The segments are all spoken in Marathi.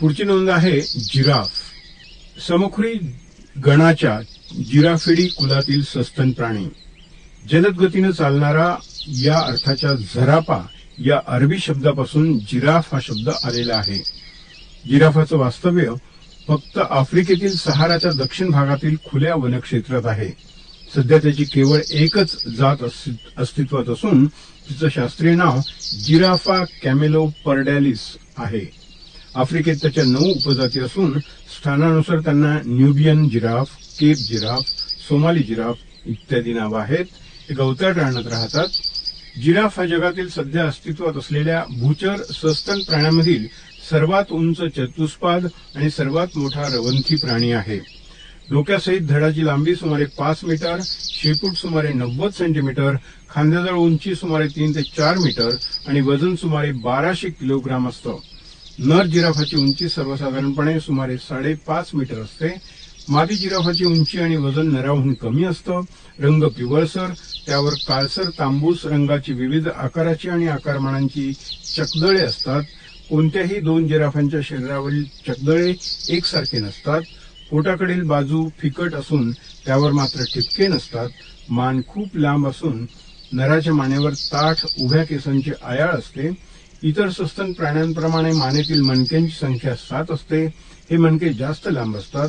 पुढची नोंद आहे जिराफ. समखुरी गणाच्या जिराफेडी कुलातील सस्तन प्राणी. जलद गतीनं चालणारा या अर्थाच्या झरापा या अरबी शब्दापासून जिराफ हा शब्द आलेला आहे. जिराफाचं वास्तव्य फक्त आफ्रिकेतील सहाराच्या दक्षिण भागातील खुल्या वनक्षेत्रात आहे. सध्या त्याची केवळ एकच जात अस्तित्वात असून तिचं शास्त्रीय नाव जिराफा कॅमेलो पर्डॅलिस आहे. आफ्रिकेत त्याच्या नऊ उपजाती असून स्थानानुसार त्यांना Nubian giraffe Cape giraffe Somali giraffe इत्यादी नावं आहेत. हे गवताळ राहण्यात राहतात. जिराफ हा जगातील सध्या अस्तित्वात असलेल्या भूचर सस्तन प्राण्यामधील सर्वात उंच चतुष्पाद आणि सर्वात मोठा रवंथी प्राणी आहे. डोक्यासहित धडाची लांबी सुमारे पाच मीटर शेपूट सुमारे नव्वद सेंटीमीटर खांद्याजवळ उंची सुमारे तीन ते चार मीटर आणि वजन सुमारे बाराशे किलोग्राम असतं. नर जिराफाची उंची सर्वसाधारणपणे सुमारे साडेपाच मीटर असते. मादी जिराफाची उंची आणि वजन नराहून कमी असतं. रंग पिवळसर त्यावर काळसर तांबूस रंगाची विविध आकाराची आणि आकारमानांची चकदळे असतात. कोणत्याही दोन जिराफांच्या शरीरावरील चकदळे एकसारखे नसतात. पोटाकडील बाजू फिकट असून त्यावर मात्र ठिपके नसतात. मान खूप लांब असून नराच्या मानेवर ताठ उभ्या केसांची आयाळ असते. इतर सस्तन प्राण्यांप्रमाणे मानेतील मणक्यांची संख्या सात असते. हे मणके जास्त लांब असतात.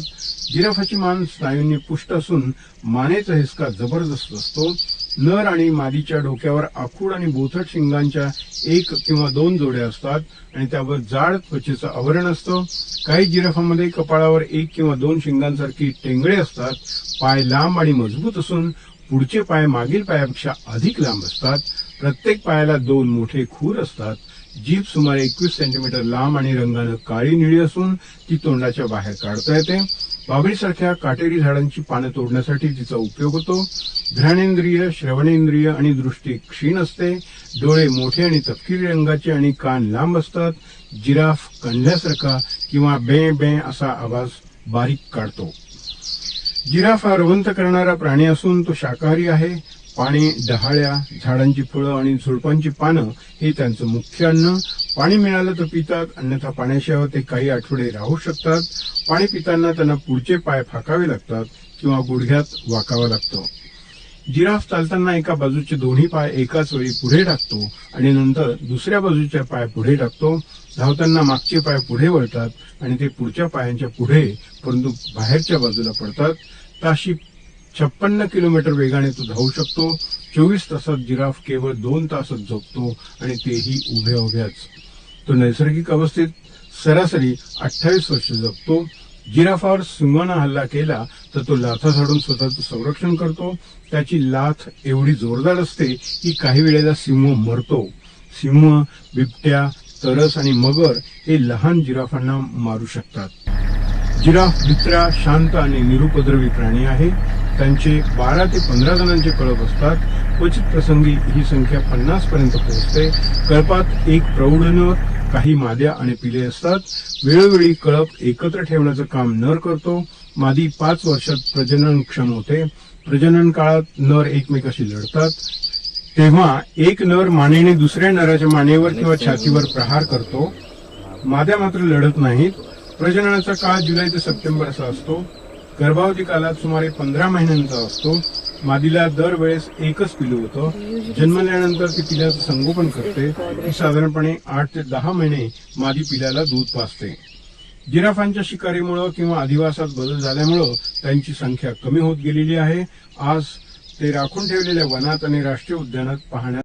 जिराफाची मान स्नायूंनी पुष्ट असून मानेचा हिसका जबरदस्त असतो. नर आणि मादीच्या डोक्यावर आखूड आणि बोथट शिंगांच्या एक किंवा दोन जोड्या असतात आणि त्यावर जाड त्वचेचं आवरण असतं. काही जिराफामध्ये कपाळावर एक किंवा दोन शिंगांसारखी टेंगळे असतात. पाय लांब आणि मजबूत असून पुढचे पाय मागील पायापेक्षा अधिक लांब असतात. प्रत्येक पायाला दोन मोठे खूर असतात. जीभ सुमारे एकवीस सेंटीमीटर लांब आणि रंगानं काळी निळी असून ती तोंडाच्या बाहेर काढता येते. बाबळीसारख्या काटेरी झाडांची पानं तोडण्यासाठी तिचा उपयोग होतो. घ्राणेंद्रिय श्रवणेंद्रिय आणि दृष्टी क्षीण असते. डोळे मोठे आणि तपकिरी रंगाचे आणि कान लांब असतात. जिराफ कंढ्यासारखा किंवा बे बे असा आवाज बारीक काढतो. जिराफ हा रवंत करणारा प्राणी असून तो शाकाहारी आहे. पाणी डहाळ्या झाडांची फळं आणि झुडपांची पानं हे त्यांचं मुख्य अन्न. पाणी मिळालं तर पितात अन्यथा पाण्याशिवाय ते काही आठवडे राहू शकतात. पाणी पिताना त्यांना पुढचे पाय फाकावे लागतात किंवा गुडघ्यात वाकावं लागतं. जिराफ चालताना एका बाजूचे दोन्ही पाय एकाच वेळी पुढे टाकतो आणि नंतर दुसऱ्या बाजूच्या पाय पुढे टाकतो. धावताना मागचे पाय पुढे वळतात आणि ते पुढच्या पायांच्या पुढे परंतु बाहेरच्या बाजूला पडतात. ताशी छप्पन्न किलोमीटर वेगाने तो धावू शकतो चोवीस तासात जिराफ केवळ दोन तासच झोपतो आणि तेही उभ्या उभ्याच. तो नैसर्गिक अवस्थेत सरासरी अठ्ठावीस वर्ष जगतो. जिराफावर सिंहानं हल्ला केला तर तो लाथा झाडून स्वतःचं संरक्षण करतो. त्याची लाथ एवढी जोरदार असते की काही वेळेला सिंह मरतो. सिंह बिबट्या तरस आणि मगर हे लहान जिराफांना मारू शकतात. जिराफ भित्रा शांत आणि निरुपद्रवी प्राणी आहे. त्यांचे बारा ते पंधरा जणांचे कळप असतात. क्वचित प्रसंगी ही संख्या पन्नास पर्यंत पोहोचते. कळपात एक प्रौढ नर काही माद्या आणि पिले असतात. वेळोवेळी कळप एकत्र ठेवण्याचं काम नर करतो. मादी पाच वर्षात प्रजननक्षम होते. प्रजनन काळात नर एकमेकाशी लढतात. तेव्हा एक नर मानेने दुसऱ्या नराच्या मानेवर किंवा छातीवर प्रहार करतो. माद्या मात्र लढत नाहीत. प्रजननाचा काळ जुलै ते सप्टेंबर असा असतो. गर्भावधी कालात सुमारे पंधरा महिन्यांचा असतो. मादीला दरवेळेस एकच पिलू होतं. जन्मल्यानंतर ती पिल्याचं संगोपन करते. ती साधारणपणे आठ ते दहा महिने मादी पिल्याला दूध पाजते. जिराफांच्या शिकारीमुळं किंवा अधिवासात बदल झाल्यामुळं त्यांची संख्या कमी होत गेलेली आहे. आज ते राखून ठेवलेल्या वनात आणि राष्ट्रीय उद्यानात पाहण्यात